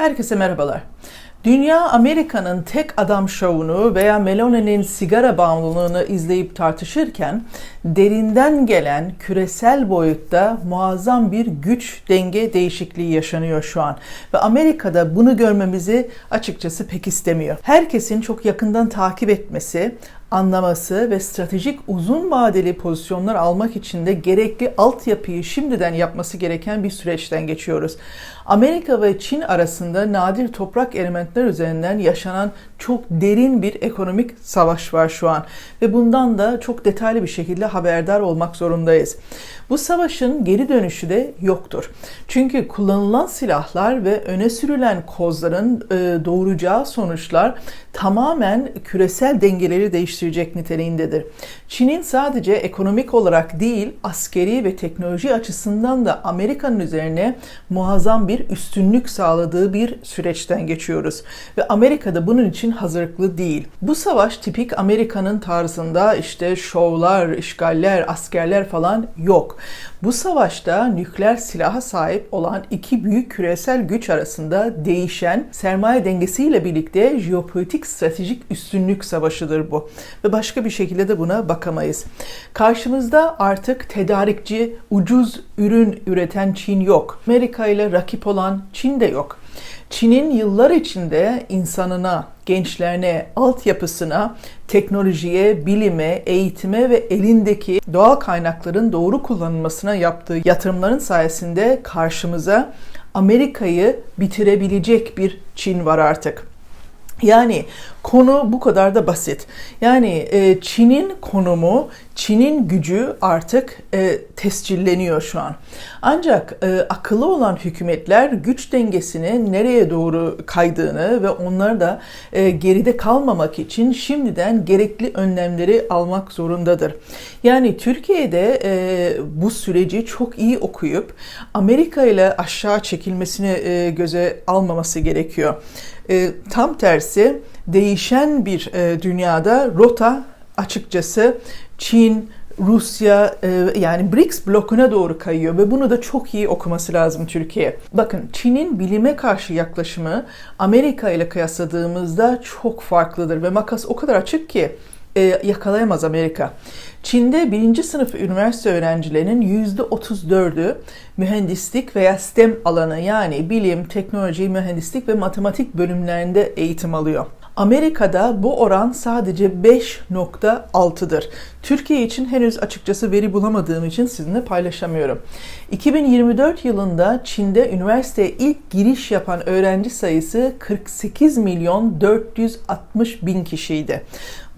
Herkese merhabalar. Dünya Amerika'nın tek adam şovunu veya Meloni'nin sigara bağımlılığını izleyip tartışırken derinden gelen küresel boyutta muazzam bir güç denge değişikliği yaşanıyor şu an. Ve Amerika'da bunu görmemizi açıkçası pek istemiyor. Herkesin çok yakından takip etmesi, anlaması ve stratejik uzun vadeli pozisyonlar almak için de gerekli altyapıyı şimdiden yapması gereken bir süreçten geçiyoruz. Amerika ve Çin arasında nadir toprak elementler üzerinden yaşanan çok derin bir ekonomik savaş var şu an ve bundan da çok detaylı bir şekilde haberdar olmak zorundayız. Bu savaşın geri dönüşü de yoktur. Çünkü kullanılan silahlar ve öne sürülen kozların e, doğuracağı sonuçlar tamamen küresel dengeleri değiştirecek niteliğindedir. Çin'in sadece ekonomik olarak değil, askeri ve teknoloji açısından da Amerika'nın üzerine muazzam bir üstünlük sağladığı bir süreçten geçiyoruz. Ve Amerika'da bunun için hazırlıklı değil. Bu savaş tipik Amerika'nın tarzında işte şovlar, işgaller, askerler falan yok. Bu savaşta nükleer silaha sahip olan iki büyük küresel güç arasında değişen sermaye dengesiyle birlikte jeopolitik stratejik üstünlük savaşıdır bu. Ve başka bir şekilde de buna bakamayız. Karşımızda artık tedarikçi, ucuz ürün üreten Çin yok. Amerika ile rakip olan Çin de yok. Çin'in yıllar içinde insanına, gençlerine, altyapısına, teknolojiye, bilime, eğitime ve elindeki doğal kaynakların doğru kullanılmasına yaptığı yatırımların sayesinde karşımıza Amerika'yı bitirebilecek bir Çin var artık. Yani konu bu kadar da basit. Yani e, Çin'in konumu, Çin'in gücü artık e, tescilleniyor şu an. Ancak e, akıllı olan hükümetler güç dengesini nereye doğru kaydığını ve onları da e, geride kalmamak için şimdiden gerekli önlemleri almak zorundadır. Yani Türkiye'de e, bu süreci çok iyi okuyup Amerika ile aşağı çekilmesini e, göze almaması gerekiyor. E, tam tersi değişen bir e, dünyada rota açıkçası Çin, Rusya e, yani BRICS blokuna doğru kayıyor ve bunu da çok iyi okuması lazım Türkiye. Bakın Çin'in bilime karşı yaklaşımı Amerika ile kıyasladığımızda çok farklıdır ve makas o kadar açık ki e, yakalayamaz Amerika. Çin'de birinci sınıf üniversite öğrencilerinin %34'ü mühendislik veya STEM alanı yani bilim, teknoloji, mühendislik ve matematik bölümlerinde eğitim alıyor. Amerika'da bu oran sadece 5.6'dır. Türkiye için henüz açıkçası veri bulamadığım için sizinle paylaşamıyorum. 2024 yılında Çin'de üniversiteye ilk giriş yapan öğrenci sayısı 48 milyon 460 bin kişiydi.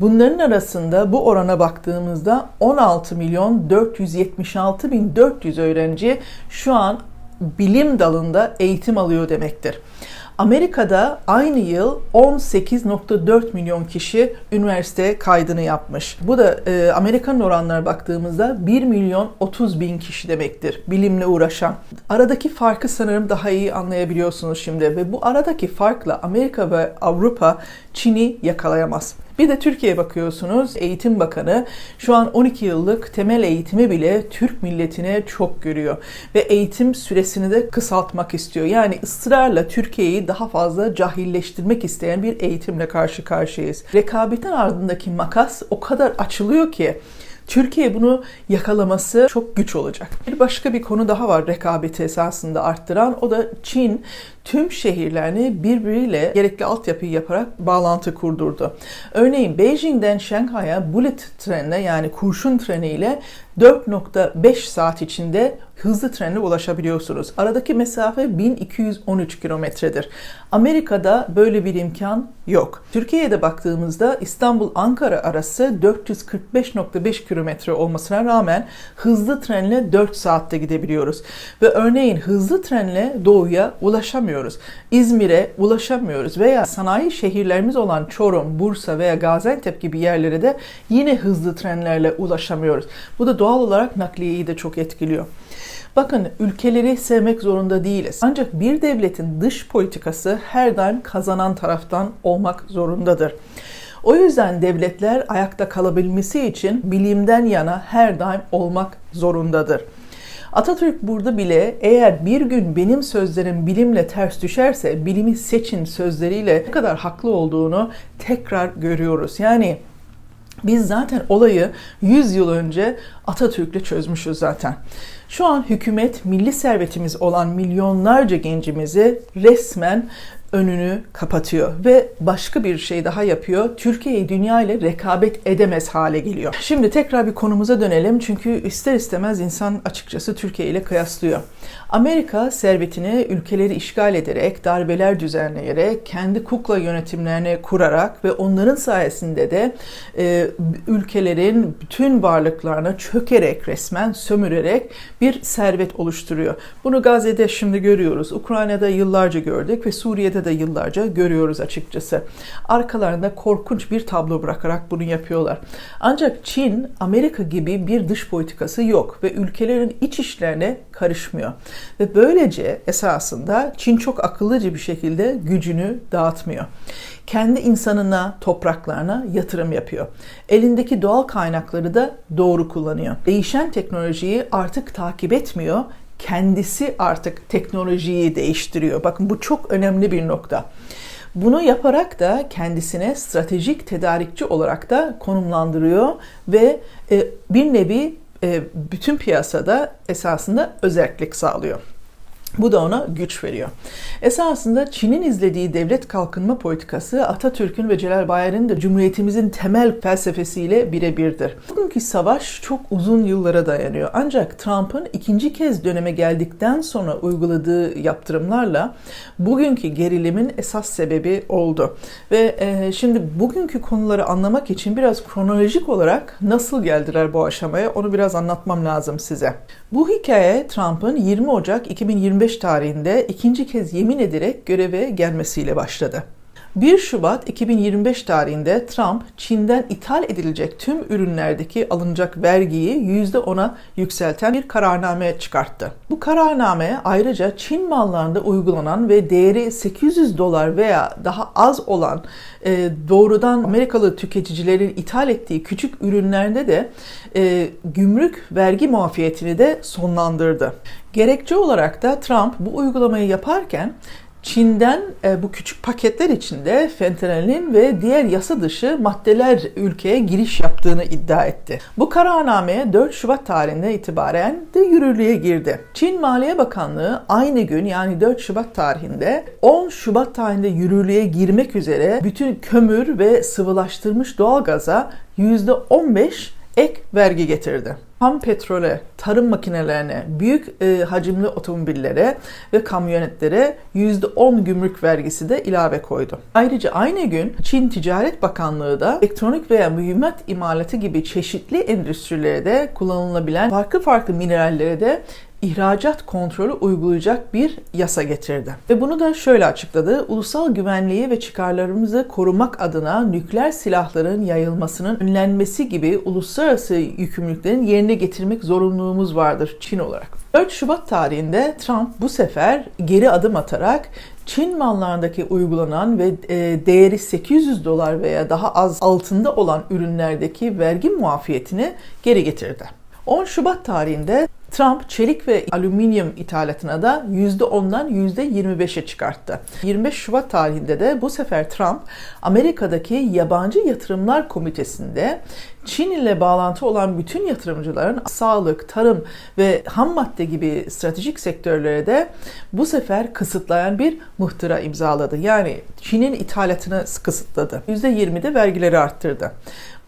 Bunların arasında bu orana baktığımızda 16 milyon 476 bin 400 öğrenci şu an bilim dalında eğitim alıyor demektir. Amerika'da aynı yıl 18.4 milyon kişi üniversite kaydını yapmış. Bu da e, Amerikan oranlara baktığımızda 1 milyon 30 bin kişi demektir bilimle uğraşan. Aradaki farkı sanırım daha iyi anlayabiliyorsunuz şimdi ve bu aradaki farkla Amerika ve Avrupa Çin'i yakalayamaz. Bir de Türkiye'ye bakıyorsunuz. Eğitim Bakanı şu an 12 yıllık temel eğitimi bile Türk milletine çok görüyor. Ve eğitim süresini de kısaltmak istiyor. Yani ısrarla Türkiye'yi daha fazla cahilleştirmek isteyen bir eğitimle karşı karşıyayız. Rekabetin ardındaki makas o kadar açılıyor ki Türkiye bunu yakalaması çok güç olacak. Bir başka bir konu daha var rekabeti esasında arttıran. O da Çin tüm şehirlerini birbiriyle gerekli altyapıyı yaparak bağlantı kurdurdu. Örneğin Beijing'den Şanghay'a bullet trenle yani kurşun treniyle 4.5 saat içinde hızlı trenle ulaşabiliyorsunuz. Aradaki mesafe 1213 kilometredir. Amerika'da böyle bir imkan yok. Türkiye'de baktığımızda İstanbul-Ankara arası 445.5 kilometre olmasına rağmen hızlı trenle 4 saatte gidebiliyoruz. Ve örneğin hızlı trenle doğuya ulaşamıyoruz. İzmir'e ulaşamıyoruz veya sanayi şehirlerimiz olan Çorum, Bursa veya Gaziantep gibi yerlere de yine hızlı trenlerle ulaşamıyoruz. Bu da doğal olarak nakliyeyi de çok etkiliyor. Bakın ülkeleri sevmek zorunda değiliz. Ancak bir devletin dış politikası her daim kazanan taraftan olmak zorundadır. O yüzden devletler ayakta kalabilmesi için bilimden yana her daim olmak zorundadır. Atatürk burada bile eğer bir gün benim sözlerim bilimle ters düşerse bilimi seçin sözleriyle ne kadar haklı olduğunu tekrar görüyoruz. Yani biz zaten olayı 100 yıl önce Atatürk'le çözmüşüz zaten. Şu an hükümet milli servetimiz olan milyonlarca gencimizi resmen önünü kapatıyor ve başka bir şey daha yapıyor. Türkiye'yi dünya ile rekabet edemez hale geliyor. Şimdi tekrar bir konumuza dönelim çünkü ister istemez insan açıkçası Türkiye ile kıyaslıyor. Amerika servetini ülkeleri işgal ederek, darbeler düzenleyerek, kendi kukla yönetimlerini kurarak ve onların sayesinde de e, ülkelerin bütün varlıklarına çökerek resmen sömürerek bir servet oluşturuyor. Bunu Gazze'de şimdi görüyoruz. Ukrayna'da yıllarca gördük ve Suriye'de de yıllarca görüyoruz açıkçası. Arkalarında korkunç bir tablo bırakarak bunu yapıyorlar. Ancak Çin, Amerika gibi bir dış politikası yok ve ülkelerin iç işlerine karışmıyor. Ve böylece esasında Çin çok akıllıca bir şekilde gücünü dağıtmıyor. Kendi insanına, topraklarına yatırım yapıyor. Elindeki doğal kaynakları da doğru kullanıyor. Değişen teknolojiyi artık takip etmiyor, kendisi artık teknolojiyi değiştiriyor. Bakın bu çok önemli bir nokta. Bunu yaparak da kendisine stratejik tedarikçi olarak da konumlandırıyor ve e, bir nevi e, bütün piyasada esasında özellik sağlıyor. Bu da ona güç veriyor. Esasında Çin'in izlediği devlet kalkınma politikası Atatürk'ün ve Celal Bayar'ın da Cumhuriyetimizin temel felsefesiyle birebirdir. Bugünkü savaş çok uzun yıllara dayanıyor. Ancak Trump'ın ikinci kez döneme geldikten sonra uyguladığı yaptırımlarla bugünkü gerilimin esas sebebi oldu. Ve e, şimdi bugünkü konuları anlamak için biraz kronolojik olarak nasıl geldiler bu aşamaya onu biraz anlatmam lazım size. Bu hikaye Trump'ın 20 Ocak 2025 tarihinde ikinci kez yemin ederek göreve gelmesiyle başladı. 1 Şubat 2025 tarihinde Trump, Çin'den ithal edilecek tüm ürünlerdeki alınacak vergiyi %10'a yükselten bir kararname çıkarttı. Bu kararname ayrıca Çin mallarında uygulanan ve değeri 800 dolar veya daha az olan e, doğrudan Amerikalı tüketicilerin ithal ettiği küçük ürünlerde de e, gümrük vergi muafiyetini de sonlandırdı. Gerekçe olarak da Trump bu uygulamayı yaparken Çin'den e, bu küçük paketler içinde fentanilin ve diğer yasa dışı maddeler ülkeye giriş yaptığını iddia etti. Bu kararname 4 Şubat tarihinde itibaren de yürürlüğe girdi. Çin Maliye Bakanlığı aynı gün yani 4 Şubat tarihinde 10 Şubat tarihinde yürürlüğe girmek üzere bütün kömür ve sıvılaştırmış doğalgaza %15 ek vergi getirdi. Ham petrole, tarım makinelerine, büyük e, hacimli otomobillere ve kamyonetlere %10 gümrük vergisi de ilave koydu. Ayrıca aynı gün Çin Ticaret Bakanlığı da elektronik veya mühimmat imalatı gibi çeşitli endüstrilere de kullanılabilen farklı farklı minerallere de ihracat kontrolü uygulayacak bir yasa getirdi. Ve bunu da şöyle açıkladı. Ulusal güvenliği ve çıkarlarımızı korumak adına nükleer silahların yayılmasının önlenmesi gibi uluslararası yükümlülüklerin yerine getirmek zorunluluğumuz vardır Çin olarak. 4 Şubat tarihinde Trump bu sefer geri adım atarak Çin mallarındaki uygulanan ve e, değeri 800 dolar veya daha az altında olan ürünlerdeki vergi muafiyetini geri getirdi. 10 Şubat tarihinde Trump çelik ve alüminyum ithalatına da %10'dan %25'e çıkarttı. 25 Şubat tarihinde de bu sefer Trump Amerika'daki yabancı yatırımlar komitesinde Çin ile bağlantı olan bütün yatırımcıların sağlık, tarım ve ham madde gibi stratejik sektörlere de bu sefer kısıtlayan bir muhtıra imzaladı. Yani Çin'in ithalatını kısıtladı. %20'de vergileri arttırdı.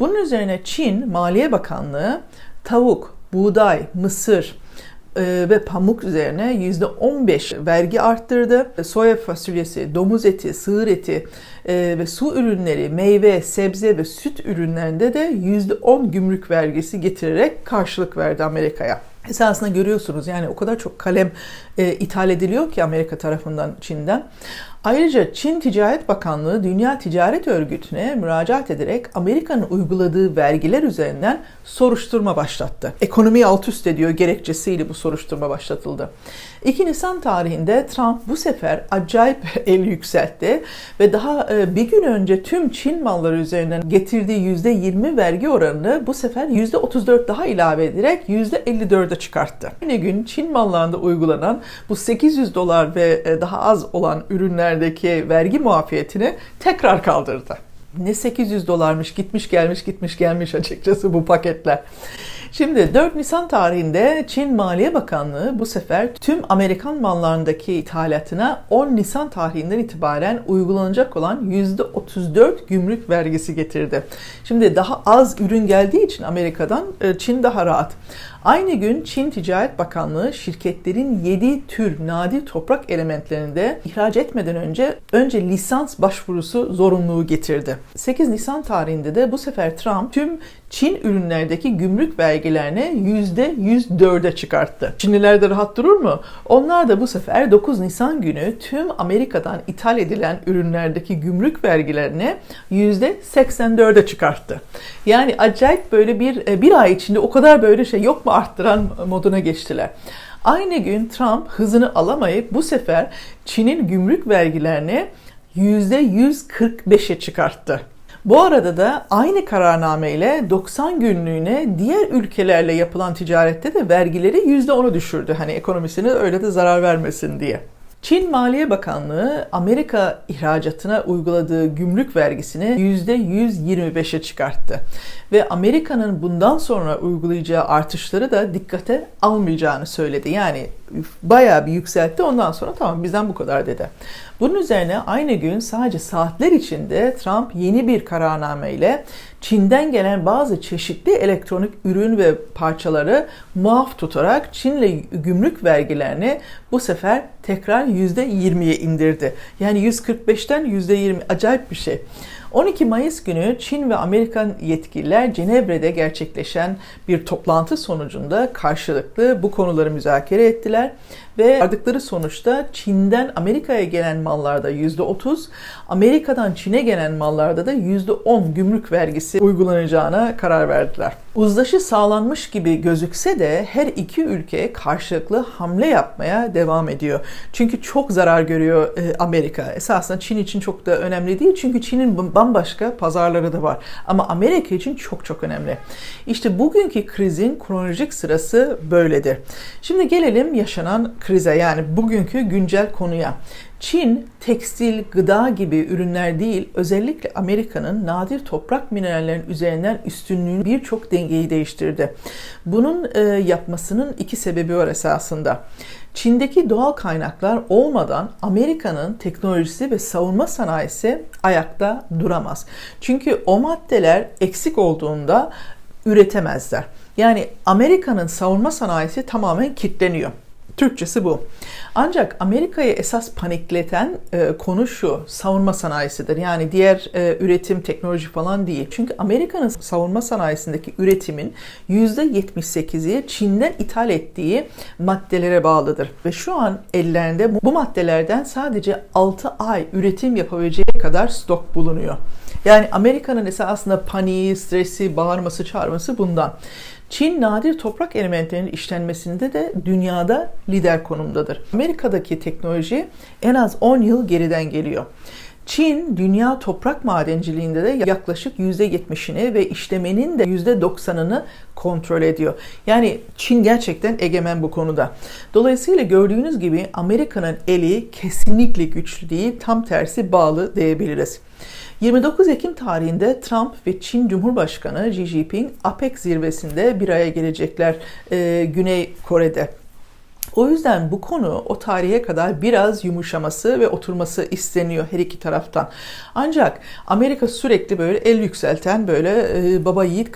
Bunun üzerine Çin Maliye Bakanlığı tavuk, buğday, mısır e, ve pamuk üzerine %15 vergi arttırdı. Soya fasulyesi, domuz eti, sığır eti e, ve su ürünleri, meyve, sebze ve süt ürünlerinde de %10 gümrük vergisi getirerek karşılık verdi Amerika'ya. Esasında görüyorsunuz yani o kadar çok kalem e, ithal ediliyor ki Amerika tarafından Çin'den. Ayrıca Çin Ticaret Bakanlığı Dünya Ticaret Örgütü'ne müracaat ederek Amerika'nın uyguladığı vergiler üzerinden soruşturma başlattı. Ekonomiyi alt üst ediyor gerekçesiyle bu soruşturma başlatıldı. 2 Nisan tarihinde Trump bu sefer acayip el yükseltti ve daha e, bir gün önce tüm Çin malları üzerinden getirdiği %20 vergi oranını bu sefer %34 daha ilave ederek %54'e çıkarttı. Aynı gün Çin mallarında uygulanan bu 800 dolar ve e, daha az olan ürünlerdeki vergi muafiyetini tekrar kaldırdı. Ne 800 dolarmış gitmiş gelmiş gitmiş gelmiş açıkçası bu paketler. Şimdi 4 Nisan tarihinde Çin Maliye Bakanlığı bu sefer tüm Amerikan mallarındaki ithalatına 10 Nisan tarihinden itibaren uygulanacak olan %34 gümrük vergisi getirdi. Şimdi daha az ürün geldiği için Amerika'dan e, Çin daha rahat. Aynı gün Çin Ticaret Bakanlığı şirketlerin 7 tür nadir toprak elementlerinde ihraç etmeden önce önce lisans başvurusu zorunluluğu getirdi. 8 Nisan tarihinde de bu sefer Trump tüm Çin ürünlerdeki gümrük vergilerini %104'e çıkarttı. Çinliler de rahat durur mu? Onlar da bu sefer 9 Nisan günü tüm Amerika'dan ithal edilen ürünlerdeki gümrük vergilerini %84'e çıkarttı. Yani acayip böyle bir e, bir ay içinde o kadar böyle şey yok mu arttıran moduna geçtiler. Aynı gün Trump hızını alamayıp bu sefer Çin'in gümrük vergilerini %145'e çıkarttı. Bu arada da aynı kararname ile 90 günlüğüne diğer ülkelerle yapılan ticarette de vergileri %10'u düşürdü. Hani ekonomisine öyle de zarar vermesin diye. Çin Maliye Bakanlığı Amerika ihracatına uyguladığı gümrük vergisini %125'e çıkarttı. Ve Amerika'nın bundan sonra uygulayacağı artışları da dikkate almayacağını söyledi. Yani bayağı bir yükseltti ondan sonra tamam bizden bu kadar dedi. Bunun üzerine aynı gün sadece saatler içinde Trump yeni bir kararname ile Çin'den gelen bazı çeşitli elektronik ürün ve parçaları muaf tutarak Çin'le gümrük vergilerini bu sefer tekrar %20'ye indirdi. Yani 145'ten %20 acayip bir şey. 12 Mayıs günü Çin ve Amerikan yetkililer Cenevre'de gerçekleşen bir toplantı sonucunda karşılıklı bu konuları müzakere ettiler ve vardıkları sonuçta Çin'den Amerika'ya gelen mallarda %30, Amerika'dan Çin'e gelen mallarda da %10 gümrük vergisi uygulanacağına karar verdiler. Uzlaşı sağlanmış gibi gözükse de her iki ülke karşılıklı hamle yapmaya devam ediyor. Çünkü çok zarar görüyor e, Amerika. Esasında Çin için çok da önemli değil. Çünkü Çin'in bambaşka pazarları da var. Ama Amerika için çok çok önemli. İşte bugünkü krizin kronolojik sırası böyledir. Şimdi gelelim yaşanan krize yani bugünkü güncel konuya. Çin tekstil, gıda gibi ürünler değil, özellikle Amerika'nın nadir toprak minerallerin üzerinden üstünlüğünü birçok dengeyi değiştirdi. Bunun e, yapmasının iki sebebi var esasında. Çin'deki doğal kaynaklar olmadan Amerika'nın teknolojisi ve savunma sanayisi ayakta duramaz. Çünkü o maddeler eksik olduğunda üretemezler. Yani Amerika'nın savunma sanayisi tamamen kilitleniyor. Türkçesi bu. Ancak Amerika'yı esas panikleten e, konu şu, savunma sanayisidir. Yani diğer e, üretim, teknoloji falan değil. Çünkü Amerika'nın savunma sanayisindeki üretimin %78'i Çin'den ithal ettiği maddelere bağlıdır. Ve şu an ellerinde bu maddelerden sadece 6 ay üretim yapabileceği kadar stok bulunuyor. Yani Amerika'nın esasında paniği, stresi, bağırması, çağırması bundan. Çin nadir toprak elementlerinin işlenmesinde de dünyada lider konumdadır. Amerika'daki teknoloji en az 10 yıl geriden geliyor. Çin dünya toprak madenciliğinde de yaklaşık %70'ini ve işlemenin de %90'ını kontrol ediyor. Yani Çin gerçekten egemen bu konuda. Dolayısıyla gördüğünüz gibi Amerika'nın eli kesinlikle güçlü değil, tam tersi bağlı diyebiliriz. 29 Ekim tarihinde Trump ve Çin Cumhurbaşkanı Xi Jinping APEC zirvesinde bir araya gelecekler e, Güney Kore'de. O yüzden bu konu o tarihe kadar biraz yumuşaması ve oturması isteniyor her iki taraftan. Ancak Amerika sürekli böyle el yükselten böyle e, baba yiğit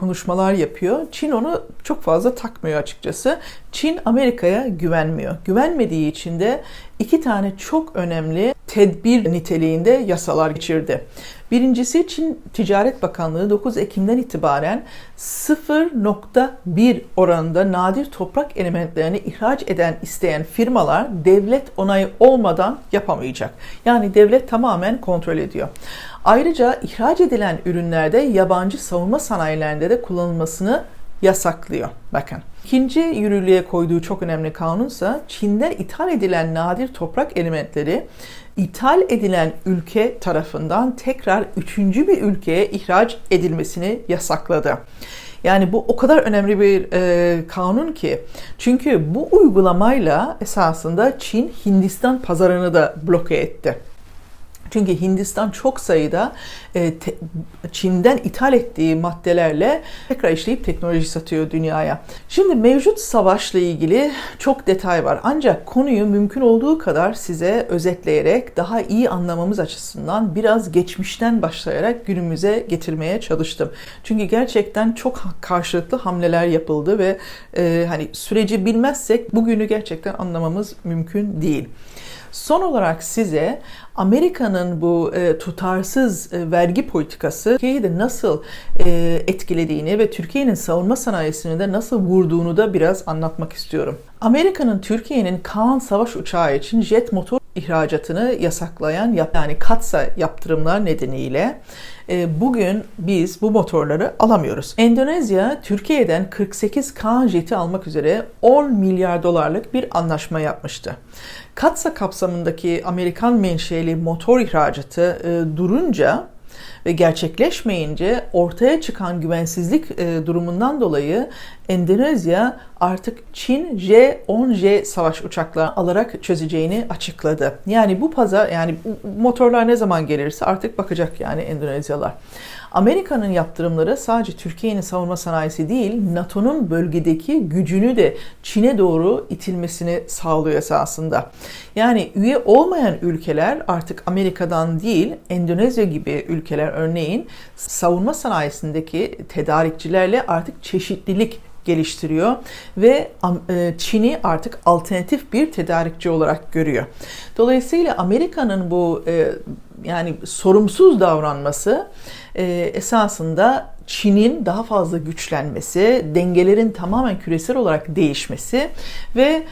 konuşmalar yapıyor. Çin onu çok fazla takmıyor açıkçası. Çin Amerika'ya güvenmiyor. Güvenmediği için de iki tane çok önemli tedbir niteliğinde yasalar geçirdi. Birincisi Çin Ticaret Bakanlığı 9 Ekim'den itibaren 0.1 oranında nadir toprak elementlerini ihraç eden isteyen firmalar devlet onayı olmadan yapamayacak. Yani devlet tamamen kontrol ediyor. Ayrıca ihraç edilen ürünlerde yabancı savunma sanayilerinde de kullanılmasını yasaklıyor. Bakın. İkinci yürürlüğe koyduğu çok önemli kanunsa Çin'de ithal edilen nadir toprak elementleri ithal edilen ülke tarafından tekrar üçüncü bir ülkeye ihraç edilmesini yasakladı. Yani bu o kadar önemli bir e, kanun ki. Çünkü bu uygulamayla esasında Çin Hindistan pazarını da bloke etti. Çünkü Hindistan çok sayıda e, te, Çin'den ithal ettiği maddelerle tekrar işleyip teknoloji satıyor dünyaya. Şimdi mevcut savaşla ilgili çok detay var. Ancak konuyu mümkün olduğu kadar size özetleyerek daha iyi anlamamız açısından biraz geçmişten başlayarak günümüze getirmeye çalıştım. Çünkü gerçekten çok karşılıklı hamleler yapıldı ve e, hani süreci bilmezsek bugünü gerçekten anlamamız mümkün değil. Son olarak size Amerika'nın bu e, tutarsız e, vergi politikası Türkiye'yi de nasıl e, etkilediğini ve Türkiye'nin savunma sanayisini de nasıl vurduğunu da biraz anlatmak istiyorum. Amerika'nın Türkiye'nin Kaan savaş uçağı için jet motor ihracatını yasaklayan yani katsa yaptırımlar nedeniyle e, bugün biz bu motorları alamıyoruz. Endonezya Türkiye'den 48 Kaan jeti almak üzere 10 milyar dolarlık bir anlaşma yapmıştı. Katsa kapsamındaki Amerikan menşeli motor ihracatı e, durunca ve gerçekleşmeyince ortaya çıkan güvensizlik e, durumundan dolayı Endonezya artık Çin J-10J savaş uçakları alarak çözeceğini açıkladı. Yani bu pazar yani motorlar ne zaman gelirse artık bakacak yani Endonezyalar. Amerika'nın yaptırımları sadece Türkiye'nin savunma sanayisi değil, NATO'nun bölgedeki gücünü de Çin'e doğru itilmesini sağlıyor esasında. Yani üye olmayan ülkeler artık Amerika'dan değil, Endonezya gibi ülkeler örneğin savunma sanayisindeki tedarikçilerle artık çeşitlilik geliştiriyor ve e, Çin'i artık alternatif bir tedarikçi olarak görüyor. Dolayısıyla Amerika'nın bu e, yani sorumsuz davranması e, esasında Çin'in daha fazla güçlenmesi, dengelerin tamamen küresel olarak değişmesi ve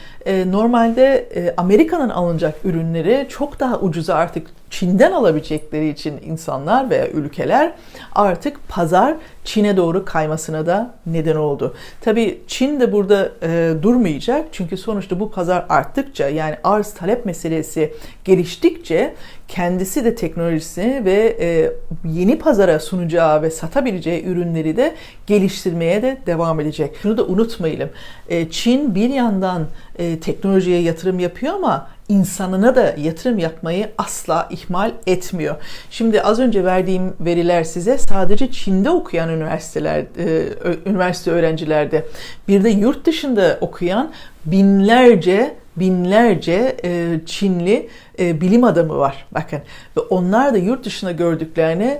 normalde e, Amerika'nın alınacak ürünleri çok daha ucuza artık Çin'den alabilecekleri için insanlar veya ülkeler artık pazar Çin'e doğru kaymasına da neden oldu. Tabii Çin de burada e, durmayacak çünkü sonuçta bu pazar arttıkça yani arz talep meselesi geliştikçe kendisi de teknolojisini ve e, yeni pazara sunacağı ve satabileceği ürünleri de geliştirmeye de devam edecek. Şunu da unutmayalım. E, Çin bir yandan e, teknolojiye yatırım yapıyor ama insanına da yatırım yapmayı asla ihmal etmiyor. Şimdi az önce verdiğim veriler size sadece Çin'de okuyan üniversiteler, e, üniversite öğrencilerde, bir de yurt dışında okuyan binlerce binlerce e, Çinli e, bilim adamı var. Bakın ve onlar da yurt dışında gördüklerini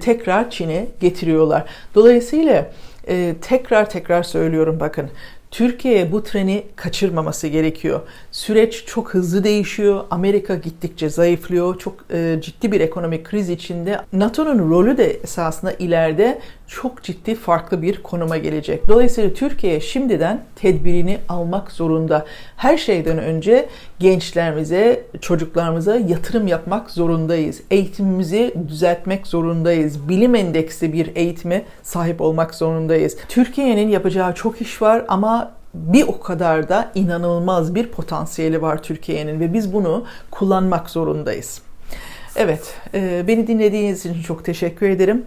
tekrar Çin'e getiriyorlar. Dolayısıyla tekrar tekrar söylüyorum bakın Türkiye bu treni kaçırmaması gerekiyor. Süreç çok hızlı değişiyor. Amerika gittikçe zayıflıyor. Çok e, ciddi bir ekonomik kriz içinde. NATO'nun rolü de esasında ileride çok ciddi farklı bir konuma gelecek. Dolayısıyla Türkiye şimdiden tedbirini almak zorunda. Her şeyden önce gençlerimize, çocuklarımıza yatırım yapmak zorundayız. Eğitimimizi düzeltmek zorundayız. Bilim endeksli bir eğitime sahip olmak zorundayız. Türkiye'nin yapacağı çok iş var ama bir o kadar da inanılmaz bir potansiyeli var Türkiye'nin ve biz bunu kullanmak zorundayız. Evet, beni dinlediğiniz için çok teşekkür ederim.